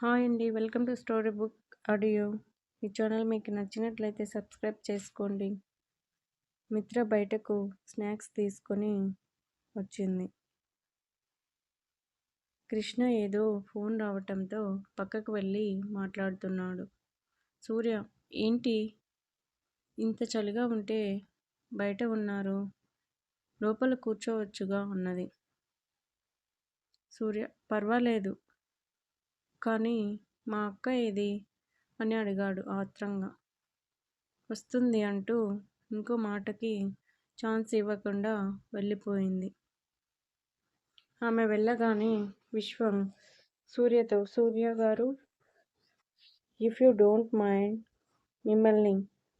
Hi అండి. Welcome to story book audio. ఈ channel మీకు నచ్చినట్లయితే సబ్స్క్రైబ్ చేసుకోండి. మిత్ర బయటకు స్నాక్స్ తీసుకొని వచ్చింది. కృష్ణ ఏదో ఫోన్ రావటంతో పక్కకు వెళ్ళి మాట్లాడుతున్నాడు. సూర్య ఏంటి? ఇంత చలిగా ఉంటే బయట ఉన్నారు. లోపల కూర్చోవచ్చుగా ఉన్నది సూర్య పర్వాలేదు. కానీ మా అక్క ఏది? అని అడిగాడు ఆత్రంగా. వస్తుంది అంటూ ఇంకో మాటకి ఛాన్స్ ఇవ్వకుండా వెళ్ళిపోయింది. ఆమె వెళ్ళగానే విశ్వం సూర్యతో సూర్య గారు ఇఫ్ యూ డోంట్ మైండ్ మిమ్మల్ని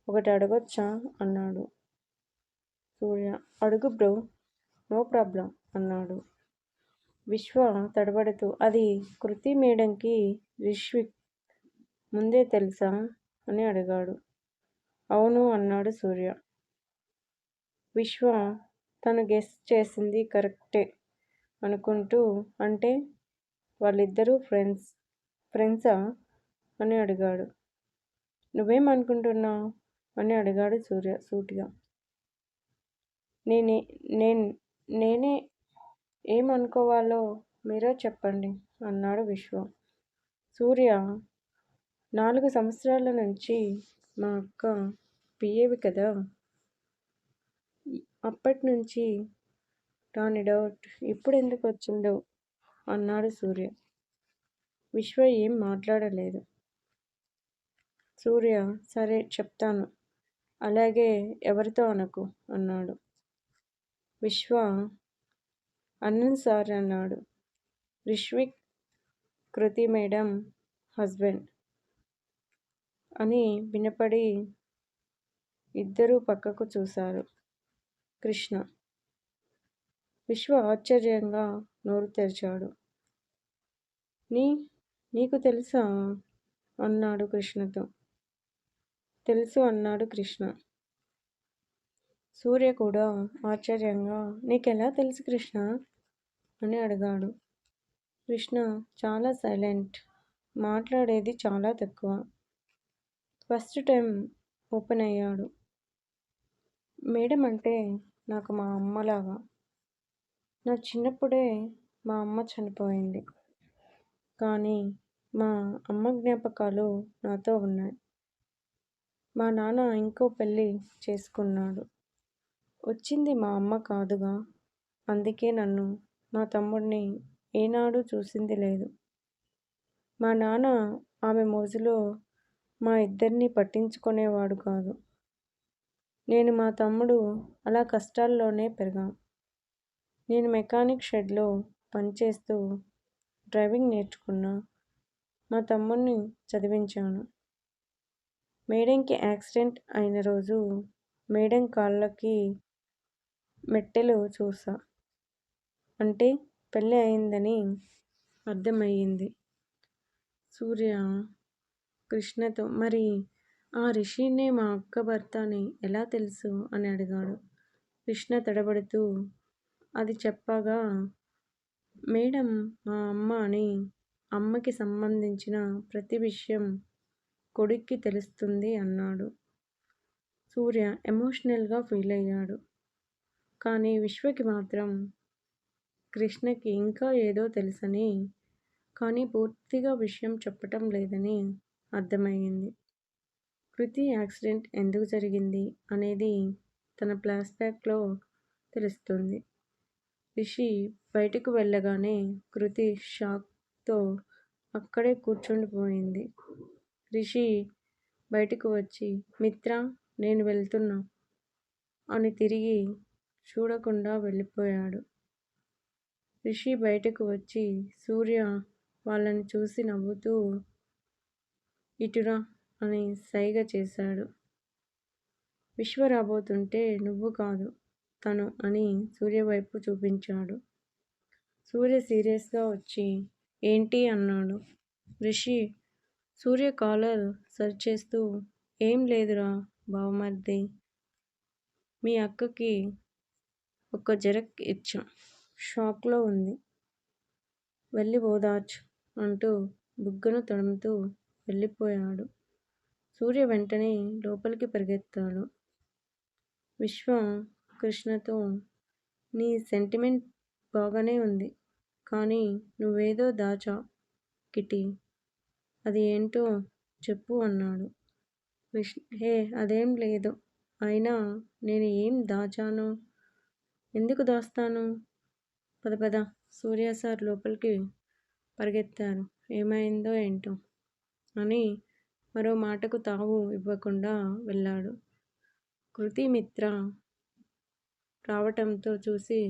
ఒకటి అడగొచ్చా? అన్నాడు సూర్య. అడుగు బ్రో నో ప్రాబ్లం అన్నాడు. విశ్వ తడబడుతూ అది కృతి మేడంకి రిష్విక్ ముందే తెలుసా? అని అడిగాడు. అవును అన్నాడు సూర్య. విశ్వ తను గెస్ చేసింది కరెక్టే అనుకుంటూ అంటే వాళ్ళిద్దరూ ఫ్రెండ్స్ ఫ్రెండ్సా? అని అడిగాడు. నువ్వేమనుకుంటున్నావు? అని అడిగాడు సూర్య సూటిగా. నేనే నేను నేనే ఏమనుకోవాలో మీరే చెప్పండి అన్నాడు విశ్వ. సూర్య నాలుగు సంవత్సరాల నుంచి మా అక్క పిఏవి కదా? అప్పటి నుంచి రాని డౌట్ ఇప్పుడు ఎందుకు వచ్చిందో అన్నాడు సూర్య. విశ్వ ఏం మాట్లాడలేదు. సూర్య సరే చెప్తాను. అలాగే ఎవరితో అనకు అన్నాడు. విశ్వ అన్నన్ సార్ అన్నాడు. రిష్విక్ కృతి మేడం హస్బెండ్ అని వినపడి ఇద్దరూ పక్కకు చూశారు. కృష్ణ విశ్వ ఆశ్చర్యంగా నోరు తెరిచాడు. నీ నీకు తెలుసా? అన్నాడు కృష్ణతో. తెలుసు అన్నాడు కృష్ణ. సూర్య కూడా ఆశ్చర్యంగా నీకెలా తెలుసు కృష్ణ? అని అడిగాడు. కృష్ణ చాలా సైలెంట్. మాట్లాడేది చాలా తక్కువ. ఫస్ట్ టైం ఓపెన్ అయ్యాడు. మేడం అంటే నాకు మా అమ్మలాగా. నా చిన్నప్పుడే మా అమ్మ చనిపోయింది. కానీ మా అమ్మ జ్ఞాపకాలు నాతో ఉన్నాయి. మా నాన్న ఇంకో పెళ్ళి చేసుకున్నాడు. వచ్చింది మా అమ్మ కాదుగా. అందుకే నన్ను మా తమ్ముడిని ఏనాడూ చూసింది లేదు. మా నాన్న ఆమె మోజులో మా ఇద్దరిని పట్టించుకునేవాడు కాదు. నేను మా తమ్ముడు అలా కష్టాల్లోనే పెరిగాం. నేను మెకానిక్ షెడ్లో పనిచేస్తూ డ్రైవింగ్ నేర్చుకున్నా మా తమ్ముడిని చదివించాను. మేడంకి యాక్సిడెంట్ అయిన రోజు మేడం కాళ్ళకి మెట్టెలు చూసా. అంటే పెళ్ళి అయిందని అర్థమయ్యింది. సూర్య కృష్ణతో మరి ఆ రిషినే మా అక్క భర్త అని ఎలా తెలుసు? అని అడిగాడు. కృష్ణ తడబడుతూ అది చెప్పగా మేడం మా అమ్మ అని అమ్మకి సంబంధించిన ప్రతి విషయం కొడుక్కి తెలుస్తుంది అన్నాడు. సూర్య ఎమోషనల్గా ఫీల్ అయ్యాడు. కానీ విశ్వకి మాత్రం కృష్ణకి ఇంకా ఏదో తెలుసని. కానీ పూర్తిగా విషయం చెప్పటం లేదని అర్థమయ్యింది. కృతి యాక్సిడెంట్ ఎందుకు జరిగింది అనేది తన ప్లాస్బ్యాక్లో తెలుస్తుంది. రిషి బయటకు వెళ్ళగానే కృతి షాక్తో అక్కడే కూర్చుండిపోయింది. రిషి బయటకు వచ్చి మిత్ర నేను వెళ్తున్నా అని తిరిగి చూడకుండా వెళ్ళిపోయాడు. రిషి బయటకు వచ్చి సూర్య వాళ్ళని చూసి నవ్వుతూ ఇటురా అని సైగ చేశాడు. విశ్వ రాబోతుంటే నువ్వు కాదు తను అని సూర్య వైపు చూపించాడు. సూర్య సీరియస్గా వచ్చి ఏంటి అన్నాడు. రిషి సూర్య కాలర్ సర్చ్ చేస్తూ ఏం లేదురా బావమర్ది మీ అక్కకి ఒక జరక్ ఇచ్చాం. షాక్లో ఉంది వెళ్ళి ఓదార్చు అంటూ బుగ్గను తడుముతూ వెళ్ళిపోయాడు. సూర్య వెంటనే లోపలికి పరిగెత్తాడు. విశ్వ కృష్ణతో నీ సెంటిమెంట్ బాగానే ఉంది. కానీ నువ్వేదో దాచా కిటి అది ఏంటో చెప్పు అన్నాడు. విష్ హే అదేం లేదు. అయినా నేను ఏం దాచాను? ఎందుకు దాస్తాను? పద పద సూర్య సార్ లోపలికి పరిగెత్తారు. ఏమైందో ఏంటో అని మరో మాటకు తావు ఇవ్వకుండా వెళ్ళాడు. కృతి మిత్ర రావటంతో చూసి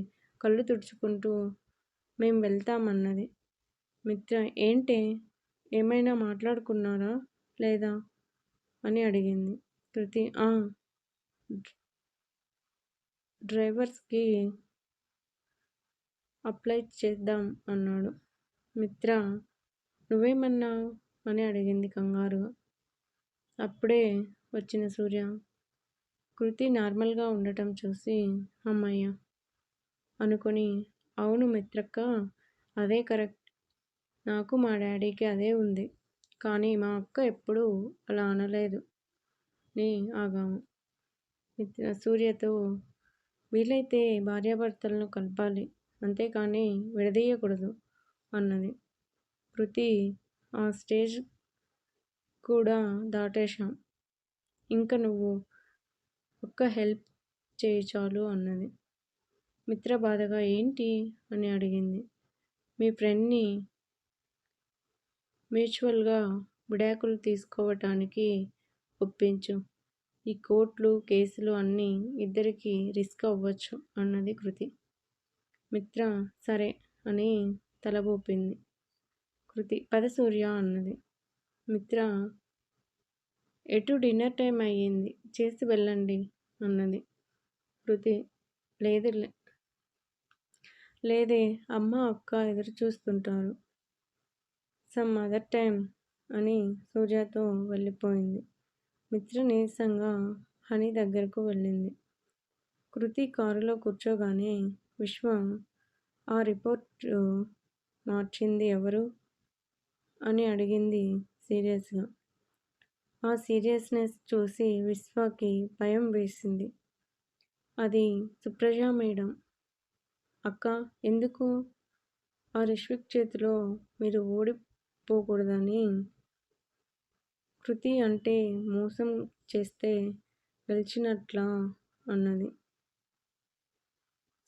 కళ్ళు తుడుచుకుంటూ మేం వెళ్తామన్నది. మిత్ర ఏంటే? ఏమైనా మాట్లాడుకున్నారా లేదా? అని అడిగింది. కృతి డ్రైవర్స్కి అప్లై చేద్దాం అన్నాడు. మిత్ర నువ్వేమన్నావు? అని అడిగింది కంగారుగా. అప్పుడే వచ్చిన సూర్య కృతి నార్మల్గా ఉండటం చూసి అమ్మయ్య అనుకొని అవును మిత్రక్క అదే కరెక్ట్. నాకు మా డాడీకి అదే ఉంది. కానీ మా అక్క ఎప్పుడూ అలా అనలేదు నీ ఆగాము. మిత్ర సూర్యతో వీలైతే భార్యాభర్తలను కలపాలి. అంతేకాని విడదీయకూడదు అన్నది. కృతి ఆ స్టేజ్ కూడా దాటేశాం. ఇంక నువ్వు ఒక్క హెల్ప్ చేయి చాలు అన్నది. మిత్ర బాధగా ఏంటి? అని అడిగింది. మీ ఫ్రెండ్ని మ్యూచువల్గా విడాకులు తీసుకోవటానికి ఒప్పించు. ఈ కోర్టులు, కేసులు అన్నీ ఇద్దరికి రిస్క్ అవ్వచ్చు అన్నది కృతి. మిత్ర సరే అని తలబోపింది కృతి పద సూర్య అన్నది. మిత్ర ఎటు డిన్నర్ టైం అయ్యింది. చేసి వెళ్ళండి అన్నది. కృతి లేదు లేదే అమ్మ అక్క ఎదురుచూస్తుంటారు. సమ్ అదర్ టైం అని సూర్యతో వెళ్ళిపోయింది. మిత్ర నీరసంగా హనీ దగ్గరకు వెళ్ళింది. కృతి కారులో కూర్చోగానే విశ్వ ఆ రిపోర్టు మార్చింది ఎవరు? అని అడిగింది సీరియస్గా. ఆ సీరియస్నెస్ చూసి విశ్వకి భయం వేసింది. అది సుప్రజ మేడం. అక్కా ఎందుకు? ఆ రిష్విక్ చేతిలో మీరు ఓడిపోకూడదని. కృతి అంటే మోసం చేస్తే గెలిచినట్లా అన్నది.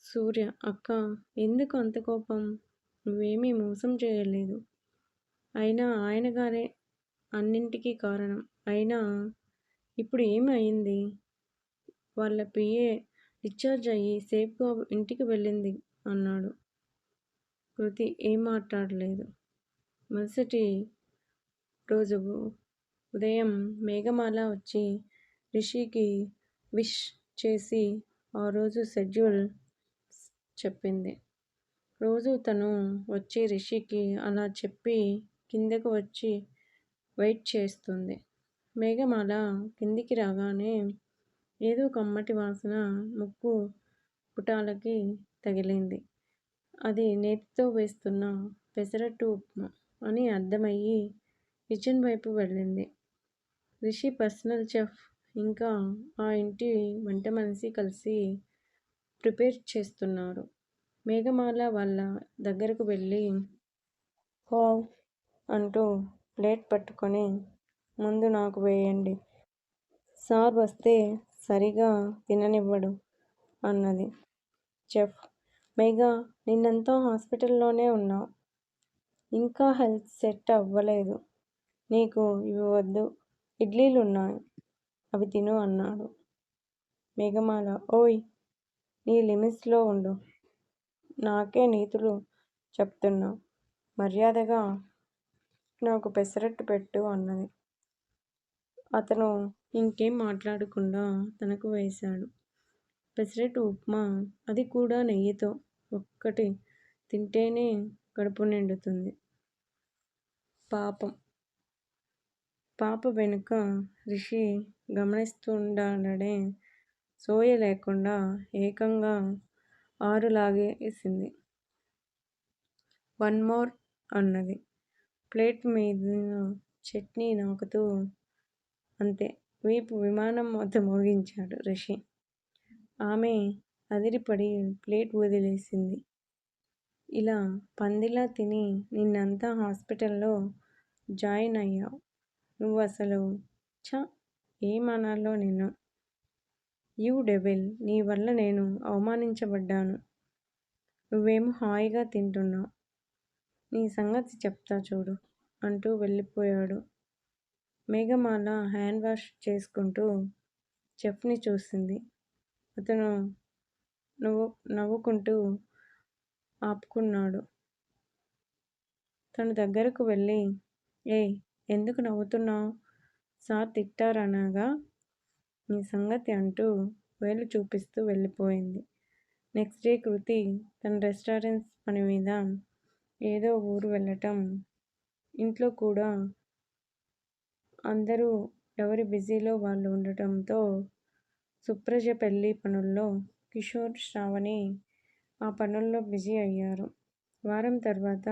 సూర్య అక్కా ఎందుకు అంత కోపం? నువ్వేమీ మోసం చేయలేదు. అయినా ఆయనగారే అన్నింటికీ కారణం. అయినా ఇప్పుడు ఏమి అయింది? వాళ్ళ పిఏ డిశ్చార్జ్ అయ్యి సేఫ్గా ఇంటికి వెళ్ళింది అన్నాడు. కృతి ఏం మాట్లాడలేదు. మరుసటి రోజు ఉదయం మేఘమాల వచ్చి రిషికి విష్ చేసి ఆ రోజు షెడ్యూల్ చెప్పింది. రోజూ తను వచ్చి రిషికి అలా చెప్పి కిందకు వచ్చి వెయిట్ చేస్తుంది. మేఘమాల కిందికి రాగానే ఏదో కమ్మటి వాసన ముక్కు పుటాలకి తగిలింది. అది నేతితో వేస్తున్న పెసరట్టు ఉప్మా అని అర్థమయ్యి కిచెన్ వైపు వెళ్ళింది. రిషి పర్సనల్ చెఫ్ ఇంకా ఆ ఇంటి వంటమనిషి కలిసి ప్రిపేర్ చేస్తున్నారు. మేఘమాల వాళ్ళ దగ్గరకు వెళ్ళి వావ్ అంటూ ప్లేట్ పట్టుకొని ముందు నాకు వేయండి. సార్ వస్తే సరిగా తిననివ్వడు అన్నది. చెఫ్ మేఘా నిన్నంతా హాస్పిటల్లోనే ఉన్నావు ఇంకా హెల్త్ సెట్ అవ్వలేదు. నీకు ఇవి వద్దు. ఇడ్లీలు ఉన్నాయి అవి తిను అన్నాడు. మేఘమాల ఓయ్ నీ లిమిట్స్లో ఉండు. నాకే నీతులు చెప్తున్నావ్. మర్యాదగా నాకు పెసరట్టు పెట్టు అన్నది. అతను ఇంకేం మాట్లాడకుండా తనకు వేశాడు. పెసరట్టు ఉప్మా. అది కూడా నెయ్యితో. ఒక్కటి తింటేనే కడుపు నిండుతుంది. పాపం పాప వెనుక రిషి గమనిస్తుండడనే సోయ లేకుండా ఏకంగా ఆరు లాగేసింది. వన్ మోర్ అన్నది. ప్లేట్ మీద చట్నీ నాకుతూ అంతే. వీపు విమానం మొత్తం మోగించాడు రిషి. ఆమె అదిరిపడి ప్లేట్ వదిలేసింది. ఇలా పందిలా తిని నిన్నంతా హాస్పిటల్లో జాయిన్ అయ్యావు. నువ్వు అసలు ఛ! ఏమనాలో నేను యూ డెవిల్ నీ వల్ల నేను అవమానించబడ్డాను. నువ్వేమో హాయిగా తింటున్నావు. నీ సంగతి చెప్తా చూడు అంటూ వెళ్ళిపోయాడు. మేఘమాల హ్యాండ్ వాష్ చేసుకుంటూ చెఫ్ని చూసింది. అతను నవ్వు నవ్వుకుంటూ ఆపుకున్నాడు. తను దగ్గరకు వెళ్ళి ఏ ఎందుకు నవ్వుతున్నావు? సార్ తిట్టారనగా నీ సంగతి అంటూ వేలు చూపిస్తూ వెళ్ళిపోయింది. నెక్స్ట్ డే కృతి తన రెస్టారెంట్స్ పని మీద ఏదో ఊరు వెళ్ళటం ఇంట్లో కూడా అందరూ ఎవరి బిజీలో వాళ్ళు ఉండటంతో సుప్రజ పెళ్ళి పనుల్లో కిషోర్ శ్రావణి ఆ పనుల్లో బిజీ అయ్యారు. వారం తర్వాత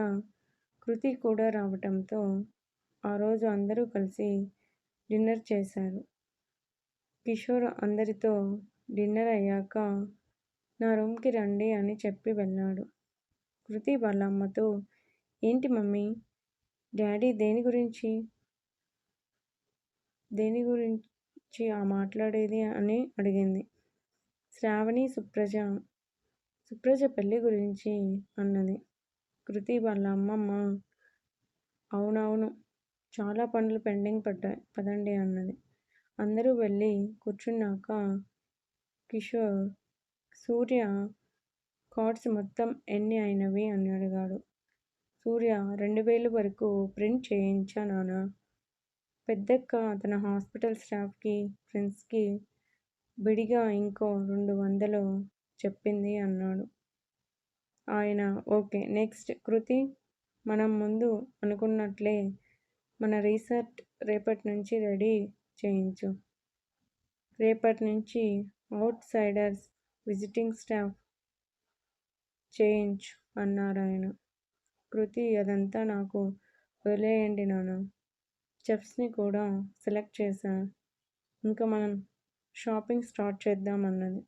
కృతి కూడా రావటంతో ఆ రోజు అందరూ కలిసి డిన్నర్ చేశారు. కిషోర్ అందరితో డిన్నర్ అయ్యాక నా రూమ్కి రండి అని చెప్పి వెళ్ళాడు. కృతి వాళ్ళ అమ్మతో ఏంటి మమ్మీ? డాడీ దేని గురించి? దేని గురించి ఆ మాట్లాడేది? అని అడిగింది. శ్రావణి సుప్రజ సుప్రజ పెళ్ళి గురించి అన్నది. కృతి వాళ్ళ అమ్మమ్మ అవునవును చాలా పనులు పెండింగ్ పడ్డాయి పదండి అన్నది. అందరూ వెళ్ళి కూర్చున్నాక కిషోర్ సూర్య కార్డ్స్ మొత్తం ఎన్ని అయినవి అని అడిగాడు. సూర్య రెండు వేలు వరకు ప్రింట్ చేయించా నాన్న. పెద్దక్క తన హాస్పిటల్ స్టాఫ్కి ఫ్రెండ్స్కి విడిగా ఇంకో రెండు వందలు చెప్పింది అన్నాడు. ఆయన ఓకే నెక్స్ట్. కృతి మనం ముందు అనుకున్నట్లే మన రీసెర్చ్ రేపటి నుంచి రెడీ చేయించు రేపటి నుంచి అవుట్ సైడర్స్ విజిటింగ్ స్టాఫ్ చేయించు అన్నారు ఆయన. కృతి అదంతా నాకు వదిలేయండి నాన్న. చెఫ్స్ని కూడా సెలెక్ట్ చేశా. ఇంకా మనం షాపింగ్ స్టార్ట్ చేద్దాం అన్నది.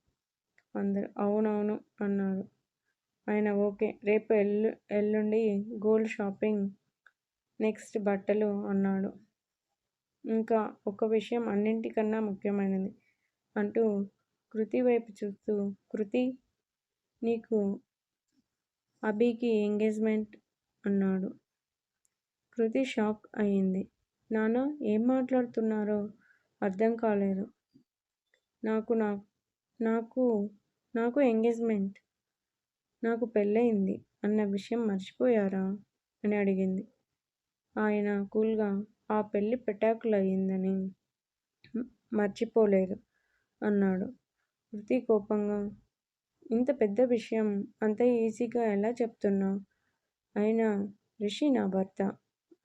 అందరు అవునవును అన్నారు. ఆయన ఓకే రేపు ఎల్లు ఎల్లుండి గోల్డ్ షాపింగ్ నెక్స్ట్ బట్టలు అన్నాడు. ఇంకా ఒక విషయం అన్నింటికన్నా ముఖ్యమైనది. అంటూ కృతి వైపు చూస్తూ కృతి నీకు అభికి ఎంగేజ్మెంట్? అన్నాడు. కృతి షాక్ అయ్యింది. నాన్న ఏం మాట్లాడుతున్నారో అర్థం కాలేదు. నాకు నా నాకు నాకు ఎంగేజ్మెంట్? నాకు పెళ్ళయింది అన్న విషయం మర్చిపోయారా? అని అడిగింది. ఆయన కూల్గా ఆ పెళ్ళి పెటాకులు మర్చిపోలేదు అన్నాడు. కృతి కోపంగా ఇంత పెద్ద విషయం అంత ఈజీగా ఎలా చెప్తున్నా అయినా రిషి నా భర్త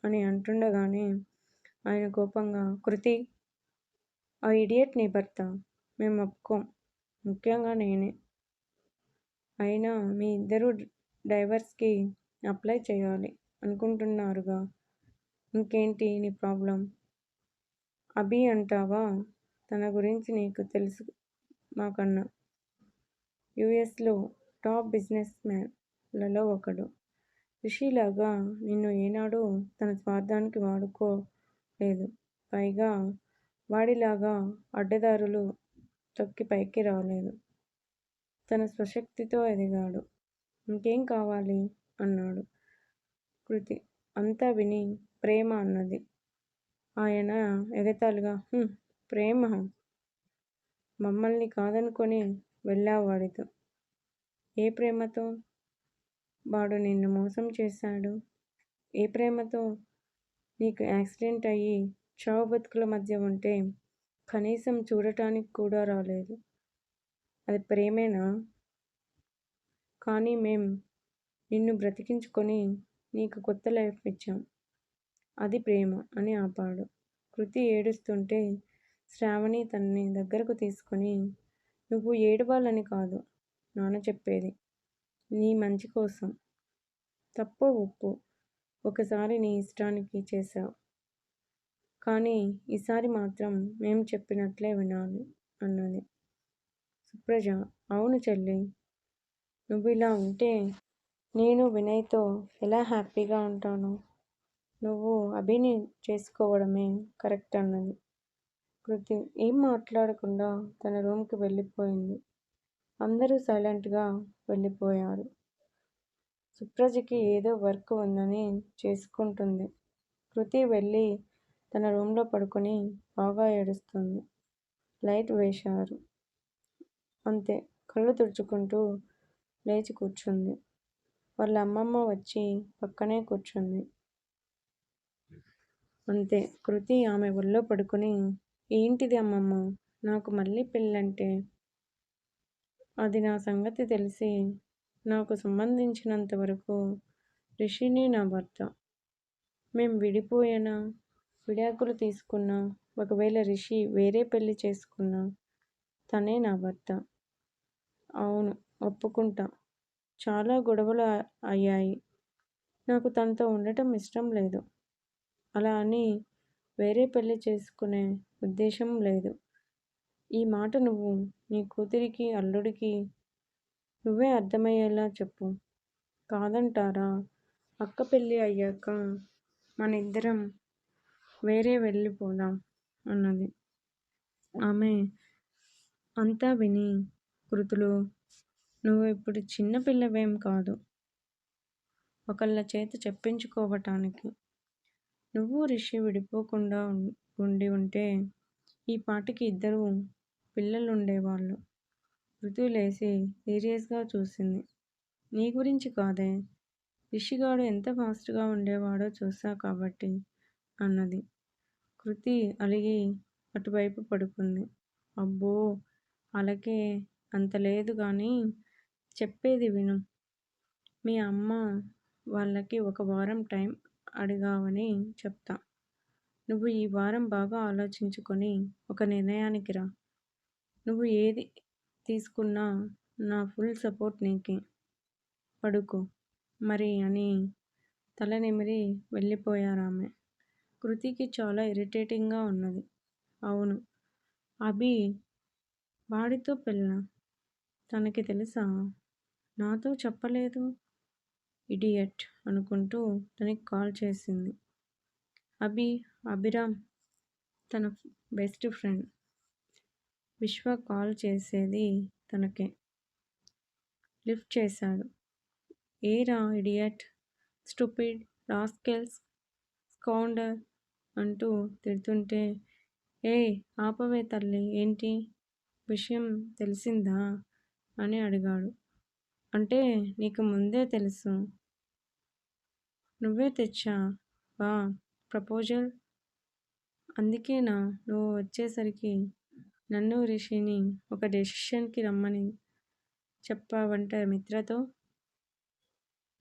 అని అంటుండగానే ఆయన కోపంగా కృతి ఆ ఇడియట్ నీ భర్త మేము ఒప్పుకోం. ముఖ్యంగా నేనే. అయినా మీ ఇద్దరు డైవర్స్కి అప్లై చేయాలి అనుకుంటున్నారుగా. ఇంకేంటి నీ ప్రాబ్లం? అభి అంటావా? తన గురించి నీకు తెలుసు మాకన్నా యుఎస్లో టాప్ బిజినెస్ మ్యాన్లలో ఒకడు. రిషిలాగా నిన్ను ఏనాడు తన స్వార్థానికి వాడుకోలేదు. పైగా వాడిలాగా అడ్డదారులు తొక్కి పైకి రాలేదు. తన స్వశక్తితో ఎదిగాడు. ఇంకేం కావాలి? అన్నాడు కృతి. అంతా విని ప్రేమ అన్నది. ఆయన ఎగతాళిగా ప్రేమ. మమ్మల్ని కాదనుకొని వెళ్ళావు వాడితో. ఏ ప్రేమతో? వాడు నిన్ను మోసం చేశాడు. ఏ ప్రేమతో? నీకు యాక్సిడెంట్ అయ్యి చావు బతుకుల మధ్య ఉంటే కనీసం చూడటానికి కూడా రాలేదు. అది ప్రేమేనా? కానీ మేం నిన్ను బ్రతికించుకొని నీకు కొత్త లైఫ్ ఇచ్చాం. అది ప్రేమ అని ఆపాడు కృతి ఏడుస్తుంటే శ్రావణి తనని దగ్గరకు తీసుకొని నువ్వు ఏడవాలని కాదు నాన్న చెప్పేది. నీ మంచి కోసం. తప్పు ఉప్పు ఒకసారి నీ ఇష్టానికి చేశావు. కానీ ఈసారి మాత్రం మేం చెప్పినట్లే వినాలి అన్నది. సుప్రజ అవును చెల్లి. నువ్వు ఇలా ఉంటే నేను వినయ్తో ఎలా హ్యాపీగా ఉంటాను? నువ్వు అభిని చేసుకోవడమే కరెక్ట్ అన్నది. కృతి ఏం మాట్లాడకుండా తన రూమ్కి వెళ్ళిపోయింది. అందరూ సైలెంట్గా వెళ్ళిపోయారు. సుప్రజకి ఏదో వర్క్ ఉందని చేసుకుంటుంది. కృతి వెళ్ళి తన రూమ్లో పడుకొని బాగా ఏడుస్తుంది. లైట్ వేశారు. అంతే కళ్ళు తుడుచుకుంటూ లేచి కూర్చుంది. వాళ్ళ అమ్మమ్మ వచ్చి పక్కనే కూర్చుంది. అంతే. కృతి ఆమె ఒళ్ళో పడుకుని ఏంటిది అమ్మమ్మ? నాకు మళ్ళీ పెళ్ళంటే? అది నా సంగతి తెలిసి నాకు సంబంధించినంత వరకు రిషిని నా భర్త. మేం విడిపోయానా? విడాకులు తీసుకున్నా ఒకవేళ రిషి వేరే పెళ్ళి చేసుకున్నా తనే నా భర్త. అవును ఒప్పుకుంటా. చాలా గొడవలు అయ్యాయి. నాకు తనతో ఉండటం ఇష్టం లేదు. అలా అని వేరే పెళ్ళి చేసుకునే ఉద్దేశం లేదు. ఈ మాట నువ్వు నీ కూతురికి అల్లుడికి నువ్వే అర్థమయ్యేలా చెప్పు. కాదంటారా? అక్క పెళ్ళి అయ్యాక మన ఇద్దరం వేరే వెళ్ళిపోదాం అన్నది. ఆమె అంతా విని కృతులు నువ్వు ఇప్పుడు చిన్న పిల్లవేం కాదు. ఒకళ్ళ చేత చెప్పించుకోవటానికి నువ్వు రిషి విడిపోకుండా ఉండి ఉంటే ఈ పాటికి ఇద్దరు పిల్లలు ఉండేవాళ్ళు ఋతు లేచి సీరియస్గా చూసింది. నీ గురించి కాదే. రిషిగాడు ఎంత ఫాస్ట్గా ఉండేవాడో చూసా కాబట్టి అన్నది. కృతి అలిగి అటువైపు పడుకుంది. అబ్బో! అలాగే అంత లేదు కానీ చెప్పేది విను. మీ అమ్మ వాళ్ళకి ఒక వారం టైం అడిగావని చెప్తా. నువ్వు ఈ వారం బాగా ఆలోచించుకొని ఒక నిర్ణయానికి రా. నువ్వు ఏది తీసుకున్నా నా ఫుల్ సపోర్ట్ నీకే. పడుకో. మరి అని తల నిమిరి వెళ్ళిపోయారామె. కృతికి చాలా ఇరిటేటింగ్గా ఉన్నది. అవును. అభి వాడితో పెళ్ళ? తనకి తెలుసా? నాతో చెప్పలేదు? ఇడియట్ అనుకుంటూ తనకి కాల్ చేసింది. అభి అభిరామ్ తన బెస్ట్ ఫ్రెండ్. విశ్వ కాల్ చేసేది తనకే. లిఫ్ట్ చేశాడు. ఏరా ఇడియట్ స్టూపిడ్ రాస్కెల్స్ స్కౌండర్ అంటూ తిడుతుంటే ఏ ఆపవే తల్లి ఏంటి? విషయం తెలిసిందా? అని అడిగాడు. అంటే నీకు ముందే తెలుసు. నువ్వే తెచ్చా? వా ప్రపోజల్. అందుకేనా నువ్వు వచ్చేసరికి నన్ను రిషిని ఒక డెసిషన్కి రమ్మని చెప్పావంట మిత్రతో.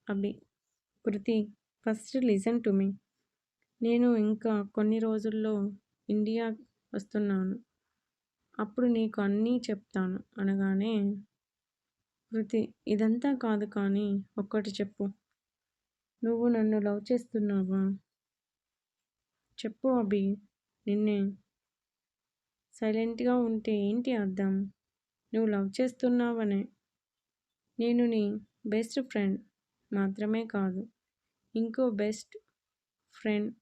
Abhi Kriti first listen to me. నేను ఇంకా కొన్ని రోజుల్లో ఇండియా వస్తున్నాను. అప్పుడు నీకు అన్నీ చెప్తాను అనగానే కృతి ఇదంతా కాదు కానీ ఒక్కటి చెప్పు. నువ్వు నన్ను లవ్ చేస్తున్నావా? చెప్పు అభి నిన్నే. సైలెంట్గా ఉంటే ఏంటి అర్థం? నువ్వు లవ్ చేస్తున్నావనే. నేను నీ బెస్ట్ ఫ్రెండ్ మాత్రమే కాదు ఇంకో బెస్ట్ ఫ్రెండ్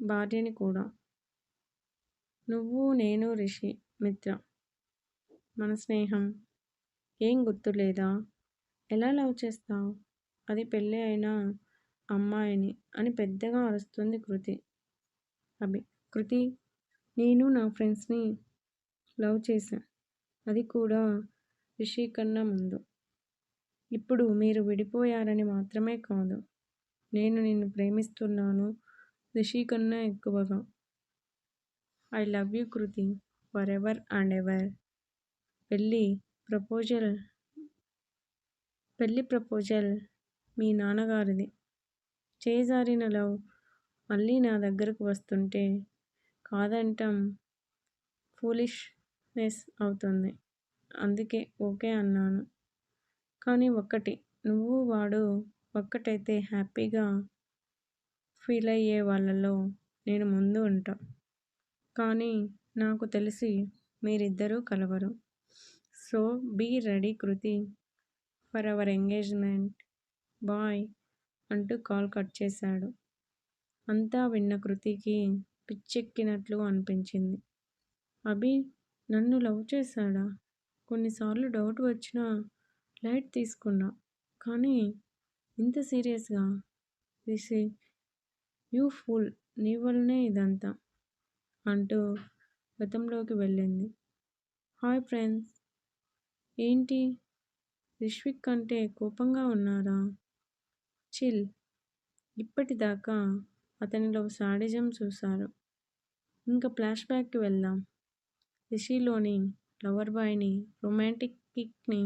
భార్యని కూడా. నువ్వు నేను రిషి మిత్ర మన స్నేహం. ఏం గుర్తులేదా? ఎలా లవ్ చేస్తావు? అది పెళ్ళి అయిన అమ్మాయిని అని పెద్దగా అరుస్తుంది కృతి. అభి కృతి నేను నా ఫ్రెండ్స్ని లవ్ చేశా అది కూడా రిషి కన్నా ముందు. ఇప్పుడు మీరు విడిపోయారని మాత్రమే కాదు నేను నిన్ను ప్రేమిస్తున్నాను. రిషి కన్నా ఎక్కువగా. I love you Kriti forever and ever. పెళ్ళి ప్రపోజల్ పెళ్ళి ప్రపోజల్ మీ నాన్నగారిది. చేజారిన లవ్ మళ్ళీ నా దగ్గరకు వస్తుంటే కాదంటం ఫూలిష్నెస్ అవుతుంది. అందుకే ఓకే అన్నాను. కానీ ఒక్కటి నువ్వు వాడు ఒక్కటైతే హ్యాపీగా ఫీల్ అయ్యే వాళ్ళలో నేను ముందు ఉంటా. కానీ నాకు తెలిసి మీరిద్దరూ కలవరు. So be ready Kriti for our engagement. Bye అంటూ కాల్ కట్ చేశాడు. అంతా విన్న కృతికి పిచ్చెక్కినట్లు అనిపించింది. అభి నన్ను లవ్ చేశాడా? కొన్నిసార్లు డౌట్ వచ్చినా లైట్ తీసుకున్నా. కానీ ఇంత సీరియస్గా? దిస్ యూ ఫుల్ నీ వల్లనే ఇదంతా అంటూ గతంలోకి వెళ్ళింది. Hi friends. ఏంటి? రిష్విక్ అంటే కోపంగా ఉన్నారా? చిల్. ఇప్పటిదాకా అతనిలో సాడిజం చూశారు. ఇంకా ఫ్లాష్ బ్యాక్కి వెళ్దాం. రిషిలోని లవర్ బాయ్ని రొమాంటిక్ కిక్ని